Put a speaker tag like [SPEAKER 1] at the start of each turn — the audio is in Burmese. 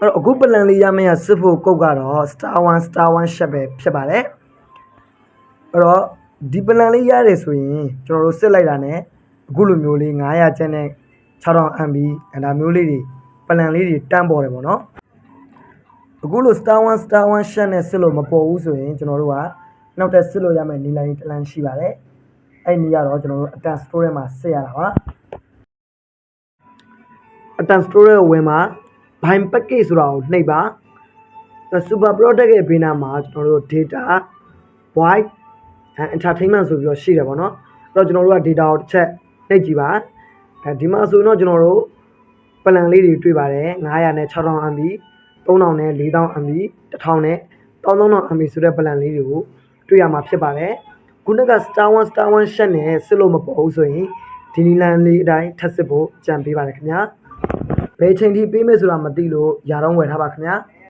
[SPEAKER 1] အဲ့တော့အခုပလန်လေးရမယ့်စစ်ဖို့ကုတ်ကတော့ star 1 star 1 shot ပဲဖြစ်ပါတယ်အဲ့တော့ဒီပလန်လေးရတယ်ဆိုရင်ကျွန်တော်တို့စစ်လိုက်တာ ਨੇ အခုလိုမျိုးလေး900ကျန်တဲ့6000 MB အဲဒါမျိုးလေးတွေပလန်လေးတွေတန်းပေါ်တယ်ပေါ့နော်အခုလို star 1 star 1 shot နဲ့စစ်လို့မပေါ်ဘူးဆိုရင်ကျွန်တော်တို့ကနောက်ထပ်စစ်လို့ရမယ့်နီလိုင်းတစ်လမ်းရှိပါတယ်အဲ့ဒီကတော့ကျွန်တော်တို့အတန် store ထဲမှာစစ်ရတာပါ အတန် store ထဲကိုဝင်မှာ bind package ဆိုတာကိုနှိပ်ပါ super product ရဲ့ဘေးနားမှာကျွန်တော်တို့ data white and entertainment ဆိုပြီးတော့ရှိတယ်ပေါ့နော်အဲ့တော့ကျွန်တော်တို့က data ကိုတစ်ချက်နှိပ်ကြည့်ပါအဲဒီမှာဆိုရင်တော့ကျွန်တော်တို့ပလန်လေးတွေတွေ့ပါတယ်900နဲ့6000 MB 3000နဲ့4000 MB 1000နဲ့13000 MB ဆိုတဲ့ပလန်လေးတွေကိုတွေ့ရမှာဖြစ်ပါတယ်ခုနက star 1 star 1 shot နဲ့စစ်လို့မပေါ်ဘူးဆိုရင်ဒီနီလန်လေးအတိုင်းထပ်စစ်ဖို့ကြံပေးပါတယ်ခင်ဗျာ ဘယ်ချိန်ထိပေးမယ်ဆိုတာမသိလို့ຢာတော့ဝယ်ထားပါခင်ဗျာ